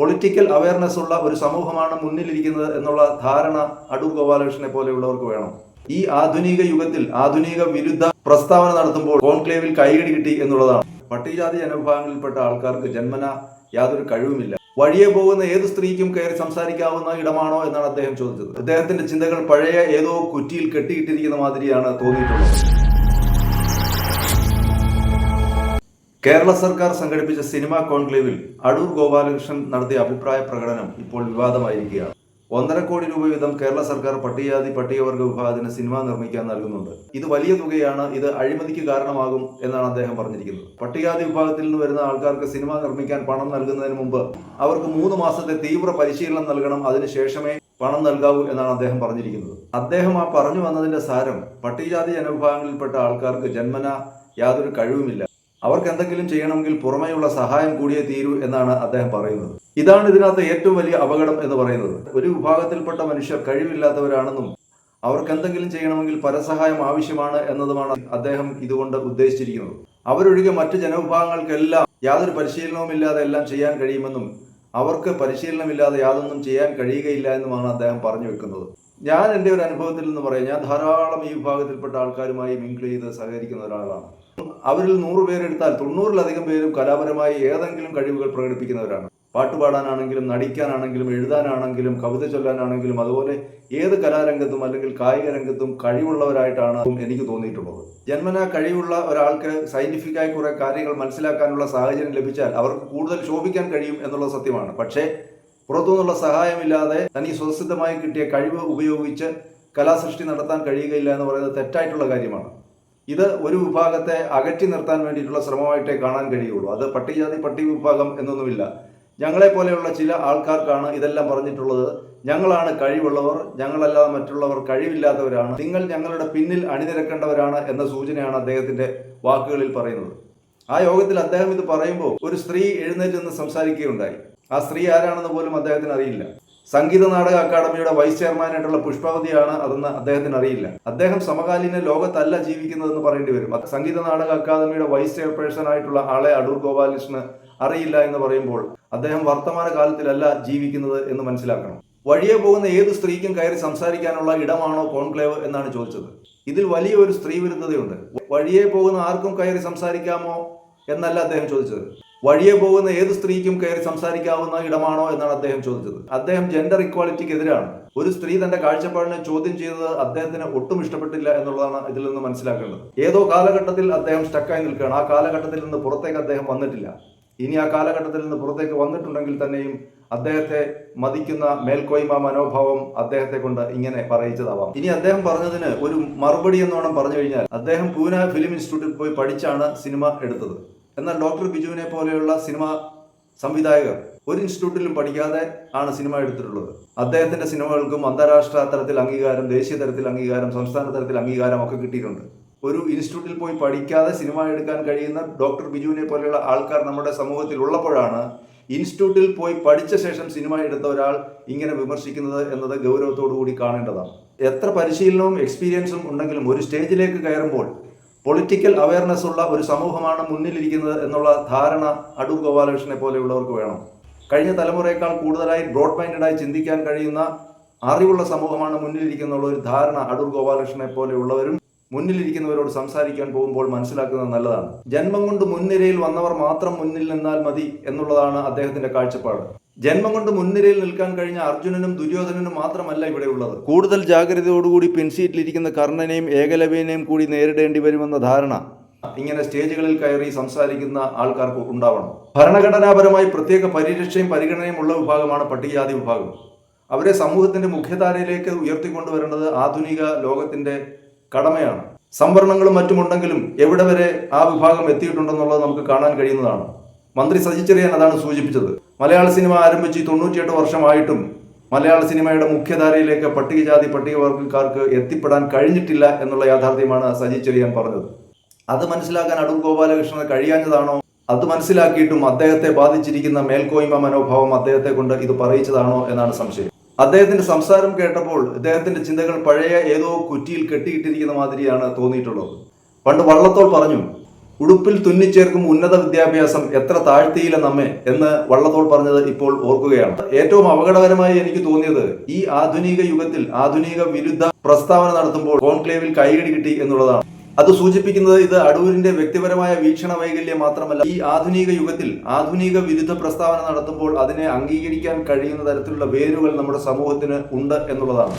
Political awareness ഉള്ള ഒരു സമൂഹമാണ് മുന്നിലിരിക്കുന്നത് എന്നുള്ള ധാരണ അടൂർ ഗോപാലകൃഷ്ണനെ പോലെയുള്ളവർക്ക് വേണം. ഈ ആധുനിക യുഗത്തിൽ ആധുനിക വിരുദ്ധ പ്രസ്താവന നടത്തുമ്പോൾ കോൺക്ലേവിൽ കൈകടി കിട്ടി എന്നുള്ളതാണ്. പട്ടികജാതി അനുഭവങ്ങളിൽപ്പെട്ട ആൾക്കാർക്ക് ജന്മന യാതൊരു കഴിവുമില്ല. വഴിയെ പോകുന്ന ഏത് സ്ത്രീക്കും കയറി സംസാരിക്കാവുന്ന ഇടമാണോ എന്നാണ് അദ്ദേഹം ചോദിച്ചത്. അദ്ദേഹത്തിന്റെ ചിന്തകൾ പഴയ ഏതോ കുറ്റിയിൽ കെട്ടിയിട്ടിരിക്കുന്ന മാതിരിയാണ് തോന്നിയിട്ടുള്ളത്. കേരള സർക്കാർ സംഘടിപ്പിച്ച സിനിമാ കോൺക്ലേവിൽ അടൂർ ഗോപാലകൃഷ്ണൻ നടത്തിയ അഭിപ്രായ പ്രകടനം ഇപ്പോൾ വിവാദമായിരിക്കുകയാണ്. ഒന്നര കോടി രൂപ വീതം കേരള സർക്കാർ പട്ടികജാതി പട്ടികവർഗ വിഭാഗത്തിന് സിനിമ നിർമ്മിക്കാൻ നൽകുന്നുണ്ട്. ഇത് വലിയ തുകയാണ് ഇത് അഴിമതിക്ക് കാരണമാകും എന്നാണ് അദ്ദേഹം പറഞ്ഞിരിക്കുന്നത്. പട്ടികജാതി വിഭാഗത്തിൽ നിന്ന് വരുന്ന ആൾക്കാർക്ക് സിനിമ നിർമ്മിക്കാൻ പണം നൽകുന്നതിന് മുമ്പ് അവർക്ക് മൂന്ന് മാസത്തെ തീവ്ര പരിശീലനം നൽകണം അതിനുശേഷമേ പണം നൽകാവൂ എന്നാണ് അദ്ദേഹം പറഞ്ഞിരിക്കുന്നത്. അദ്ദേഹം ആ പറഞ്ഞു വന്നതിന്റെ സാരം പട്ടികജാതി ജനവിഭാഗങ്ങളിൽപ്പെട്ട ആൾക്കാർക്ക് ജന്മന യാതൊരു കഴിവുമില്ല. അവർക്ക് എന്തെങ്കിലും ചെയ്യണമെങ്കിൽ പുറമേയുള്ള സഹായം കൂടിയേ തീരൂ എന്നാണ് അദ്ദേഹം പറയുന്നത്. ഇതാണ് ഇതിനകത്ത് ഏറ്റവും വലിയ അപകടം എന്ന് പറയുന്നത്. ഒരു വിഭാഗത്തിൽപ്പെട്ട മനുഷ്യർ കഴിവില്ലാത്തവരാണെന്നും അവർക്ക് എന്തെങ്കിലും ചെയ്യണമെങ്കിൽ പരസഹായം ആവശ്യമാണ് എന്നതുമാണ് അദ്ദേഹം ഇതുകൊണ്ട് ഉദ്ദേശിച്ചിരിക്കുന്നത്. അവരൊഴികെ മറ്റ് ജനവിഭാഗങ്ങൾക്കെല്ലാം യാതൊരു പരിശീലനവുമില്ലാതെ എല്ലാം ചെയ്യാൻ കഴിയുമെന്നും അവർക്ക് പരിശീലനമില്ലാതെ യാതൊന്നും ചെയ്യാൻ കഴിയുകയില്ല എന്നുമാണ് അദ്ദേഹം പറഞ്ഞു വെക്കുന്നത്. ഞാൻ എന്റെ ഒരു അനുഭവത്തിൽ നിന്ന് പറയാം. ഞാൻ ധാരാളം ഈ വിഭാഗത്തിൽപ്പെട്ട ആൾക്കാരുമായി മിങ്കിൾ ചെയ്ത് സഹകരിക്കുന്ന ഒരാളാണ്. അവരിൽ നൂറ് പേരെടുത്താൽ തൊണ്ണൂറിലധികം പേരും കലാപരമായി ഏതെങ്കിലും കഴിവുകൾ പ്രകടിപ്പിക്കുന്നവരാണ്. പാട്ടുപാടാനാണെങ്കിലും നടിക്കാനാണെങ്കിലും എഴുതാനാണെങ്കിലും കവിത ചൊല്ലാനാണെങ്കിലും അതുപോലെ ഏത് കലാരംഗത്തും അല്ലെങ്കിൽ കായിക രംഗത്തും കഴിവുള്ളവരായിട്ടാണ് എനിക്ക് തോന്നിയിട്ടുള്ളത്. ജന്മനാ കഴിവുള്ള ഒരാൾക്ക് സയന്റിഫിക്കായി കുറേ കാര്യങ്ങൾ മനസ്സിലാക്കാനുള്ള സാഹചര്യം ലഭിച്ചാൽ അവർക്ക് കൂടുതൽ ശോഭിക്കാൻ കഴിയും എന്നുള്ളത് സത്യമാണ്. പക്ഷേ പുറത്തുനിന്നുള്ള സഹായമില്ലാതെ തനി സ്വതസിദ്ധമായി കിട്ടിയ കഴിവ് ഉപയോഗിച്ച് കലാസൃഷ്ടി നടത്താൻ കഴിയുകയില്ല എന്ന് പറയുന്നത് തെറ്റായിട്ടുള്ള കാര്യമാണ്. ഇത് ഒരു വിഭാഗത്തെ അകറ്റി നിർത്താൻ വേണ്ടിയിട്ടുള്ള ശ്രമമായിട്ടേ കാണാൻ കഴിയുള്ളൂ. അത് പട്ടികജാതി പട്ടി വിഭാഗം എന്നൊന്നുമില്ല. ഞങ്ങളെ പോലെയുള്ള ചില ആൾക്കാർക്കാണ് ഇതെല്ലാം പറഞ്ഞിട്ടുള്ളത്. ഞങ്ങളാണ് കഴിവുള്ളവർ ഞങ്ങളല്ലാതെ മറ്റുള്ളവർ കഴിവില്ലാത്തവരാണ്. നിങ്ങൾ ഞങ്ങളുടെ പിന്നിൽ അണിനിരക്കേണ്ടവരാണ് എന്ന സൂചനയാണ് അദ്ദേഹത്തിന്റെ വാക്കുകളിൽ പറയുന്നത്. ആ യോഗത്തിൽ അദ്ദേഹം ഇത് പറയുമ്പോൾ ഒരു സ്ത്രീ എഴുന്നേറ്റ് നിന്ന് സംസാരിക്കുകയുണ്ടായി. ആ സ്ത്രീ ആരാണെന്ന് പോലും അദ്ദേഹത്തിന് അറിയില്ല. സംഗീത നാടക അക്കാദമിയുടെ വൈസ് ചെയർമാനായിട്ടുള്ള പുഷ്പവതിയാണ് അതെന്ന് അദ്ദേഹത്തിന് അറിയില്ല. അദ്ദേഹം സമകാലീന ലോകത്തല്ല ജീവിക്കുന്നതെന്ന് പറയേണ്ടി വരും. സംഗീത നാടക അക്കാദമിയുടെ വൈസ് ചെയർപേഴ്സൺ ആയിട്ടുള്ള ആളെ അടൂർ ഗോപാലകൃഷ്ണന് അറിയില്ല എന്ന് പറയുമ്പോൾ അദ്ദേഹം വർത്തമാന കാലത്തിലല്ല ജീവിക്കുന്നത് എന്ന് മനസ്സിലാക്കണം. വഴിയെ പോകുന്ന ഏത് സ്ത്രീക്കും കയറി സംസാരിക്കാനുള്ള ഇടമാണോ കോൺക്ലേവ് എന്നാണ് ചോദിച്ചത്. ഇതിൽ വലിയൊരു സ്ത്രീ വിരുദ്ധതയുണ്ട് വഴിയെ പോകുന്ന ആർക്കും കയറി സംസാരിക്കാമോ എന്നല്ല അദ്ദേഹം ചോദിച്ചത്. വഴിയെ പോകുന്ന ഏത് സ്ത്രീക്കും കയറി സംസാരിക്കാവുന്ന ഇടമാണോ എന്നാണ് അദ്ദേഹം ചോദിച്ചത്. അദ്ദേഹം ജെൻഡർ ഇക്വാലിറ്റിക്ക് എതിരാണ് ഒരു സ്ത്രീ തന്റെ കാഴ്ചപ്പാടിനെ ചോദ്യം ചെയ്തത് അദ്ദേഹത്തിന് ഒട്ടും ഇഷ്ടപ്പെട്ടില്ല എന്നുള്ളതാണ് ഇതിൽ നിന്ന് മനസ്സിലാക്കേണ്ടത്. ഏതോ കാലഘട്ടത്തിൽ അദ്ദേഹം സ്റ്റക്കായി നിൽക്കുകയാണ്. ആ കാലഘട്ടത്തിൽ നിന്ന് പുറത്തേക്ക് അദ്ദേഹം വന്നിട്ടില്ല. ഇനി ആ കാലഘട്ടത്തിൽ നിന്ന് പുറത്തേക്ക് വന്നിട്ടുണ്ടെങ്കിൽ തന്നെയും അദ്ദേഹത്തെ മതിക്കുന്ന മേൽക്കോയ്മ മനോഭാവം അദ്ദേഹത്തെ കൊണ്ട് ഇങ്ങനെ പറയിച്ചതാവാം. ഇനി അദ്ദേഹം പറഞ്ഞതിന് ഒരു മറുപടി എന്നോണം പറഞ്ഞു കഴിഞ്ഞാൽ അദ്ദേഹം പൂന ഫിലിം ഇൻസ്റ്റിറ്റ്യൂട്ടിൽ പോയി പഠിച്ചാണ് സിനിമ എടുത്തത്. എന്നാൽ ഡോക്ടർ ബിജുവിനെ പോലെയുള്ള സിനിമ സംവിധായകർ ഒരു ഇൻസ്റ്റിറ്റ്യൂട്ടിലും പഠിക്കാതെ ആണ് സിനിമ എടുത്തിട്ടുള്ളത്. അദ്ദേഹത്തിന്റെ സിനിമകൾക്കും അന്താരാഷ്ട്ര തലത്തിൽ അംഗീകാരം ദേശീയ തലത്തിൽ അംഗീകാരം സംസ്ഥാന തലത്തിൽ അംഗീകാരം ഒക്കെ കിട്ടിയിട്ടുണ്ട്. ഒരു ഇൻസ്റ്റിറ്റ്യൂട്ടിൽ പോയി പഠിക്കാതെ സിനിമ എടുക്കാൻ കഴിയുന്ന ഡോക്ടർ ബിജുവിനെ പോലെയുള്ള ആൾക്കാർ നമ്മുടെ സമൂഹത്തിൽ ഉള്ളപ്പോഴാണ് ഇൻസ്റ്റിറ്റ്യൂട്ടിൽ പോയി പഠിച്ച ശേഷം സിനിമ എടുത്ത ഒരാൾ ഇങ്ങനെ വിമർശിക്കുന്നത് എന്നത് ഗൗരവത്തോടു കൂടി കാണേണ്ടതാണ്. എത്ര പരിശീലനവും എക്സ്പീരിയൻസും ഉണ്ടെങ്കിലും ഒരു സ്റ്റേജിലേക്ക് കയറുമ്പോൾ പൊളിറ്റിക്കൽ അവയർനെസ് ഉള്ള ഒരു സമൂഹമാണ് മുന്നിലിരിക്കുന്നത് എന്നുള്ള ധാരണ അടൂർ ഗോപാലകൃഷ്ണനെ പോലെയുള്ളവർക്ക് വേണം. കഴിഞ്ഞ തലമുറയേക്കാൾ കൂടുതലായി ബ്രോഡ് മൈൻഡായി ചിന്തിക്കാൻ കഴിയുന്ന അറിവുള്ള സമൂഹമാണ് മുന്നിലിരിക്കുന്നുള്ള ഒരു ധാരണ അടൂർ ഗോപാലകൃഷ്ണനെ പോലെയുള്ളവരും മുന്നിലിരിക്കുന്നവരോട് സംസാരിക്കാൻ പോകുമ്പോൾ മനസ്സിലാക്കുന്നത് നല്ലതാണ്. ജന്മം കൊണ്ട് മുൻനിരയിൽ വന്നവർ മാത്രം മുന്നിൽ നിന്നാൽ മതി എന്നുള്ളതാണ് അദ്ദേഹത്തിന്റെ കാഴ്ചപ്പാട്. ജന്മം കൊണ്ട് മുൻനിരയിൽ നിൽക്കാൻ കഴിഞ്ഞ അർജുനനും ദുര്യോധനനും മാത്രമല്ല ഇവിടെ ഉള്ളത്. കൂടുതൽ ജാഗ്രതയോടുകൂടി പിൻസീറ്റിലിരിക്കുന്ന കർണനെയും ഏകലവ്യനെയും കൂടി നേരിടേണ്ടി വരുമെന്ന ധാരണ ഇങ്ങനെ സ്റ്റേജുകളിൽ കയറി സംസാരിക്കുന്ന ആൾക്കാർക്ക് ഉണ്ടാവണം. ഭരണഘടനാപരമായി പ്രത്യേക പരിരക്ഷയും പരിഗണനയും ഉള്ള വിഭാഗമാണ് പട്ടികജാതി വിഭാഗം. അവരെ സമൂഹത്തിന്റെ മുഖ്യധാരയിലേക്ക് ഉയർത്തിക്കൊണ്ടുവരേണ്ടത് ആധുനിക ലോകത്തിന്റെ കടമയാണ്. സംവരണങ്ങളും മറ്റുമുണ്ടെങ്കിലും എവിടെ വരെ ആ വിഭാഗം എത്തിയിട്ടുണ്ടെന്നുള്ളത് നമുക്ക് കാണാൻ കഴിയുന്നതാണ്. മന്ത്രി സജി ചെറിയാൻ അതാണ് സൂചിപ്പിച്ചത്. മലയാള സിനിമ ആരംഭിച്ച് തൊണ്ണൂറ്റിയെട്ട് വർഷമായിട്ടും മലയാള സിനിമയുടെ മുഖ്യധാരയിലേക്ക് പട്ടികജാതി പട്ടികവർഗക്കാർക്ക് എത്തിപ്പെടാൻ കഴിഞ്ഞിട്ടില്ല എന്നുള്ള യാഥാർത്ഥ്യമാണ് സജി ചെറിയാൻ പറഞ്ഞത്. അത് മനസ്സിലാക്കാൻ അടൂർ ഗോപാലകൃഷ്ണന് കഴിയാഞ്ഞതാണോ? അത് മനസ്സിലാക്കിയിട്ടും അദ്ദേഹത്തെ ബാധിച്ചിരിക്കുന്ന മേൽക്കോയ്മ മനോഭാവം അദ്ദേഹത്തെ കൊണ്ട് ഇത് പറയിച്ചതാണോ എന്നാണ് സംശയം. അദ്ദേഹത്തിന്റെ സംസാരം കേട്ടപ്പോൾ അദ്ദേഹത്തിന്റെ ചിന്തകൾ പഴയ ഏതോ കുറ്റിയിൽ കെട്ടിയിട്ടിരിക്കുന്ന മാതിരിയാണ് തോന്നിയിട്ടുള്ളത്. പണ്ട് വള്ളത്തോൾ പറഞ്ഞു ഉടുപ്പിൽ തുന്നിച്ചേർക്കും ഉന്നത വിദ്യാഭ്യാസം എത്ര താഴ്ത്തിയില്ല നമ്മെ എന്ന് വള്ളത്തോൾ പറഞ്ഞത് ഇപ്പോൾ ഓർക്കുകയാണ്. ഏറ്റവും അപകടകരമായി എനിക്ക് തോന്നിയത് ഈ ആധുനിക യുഗത്തിൽ ആധുനിക വിരുദ്ധ പ്രസ്താവന നടത്തുമ്പോൾ കോൺക്ലേവിൽ കൈയടി കിട്ടി എന്നുള്ളതാണ്. അത് സൂചിപ്പിക്കുന്നത് ഇത് അടൂരിന്റെ വ്യക്തിപരമായ വീക്ഷണ വൈകല്യം മാത്രമല്ല ഈ ആധുനിക യുഗത്തിൽ ആധുനിക വിരുദ്ധ പ്രസ്താവന നടത്തുമ്പോൾ അതിനെ അംഗീകരിക്കാൻ കഴിയുന്ന തരത്തിലുള്ള വേരുകൾ നമ്മുടെ സമൂഹത്തിന് ഉണ്ട് എന്നുള്ളതാണ്.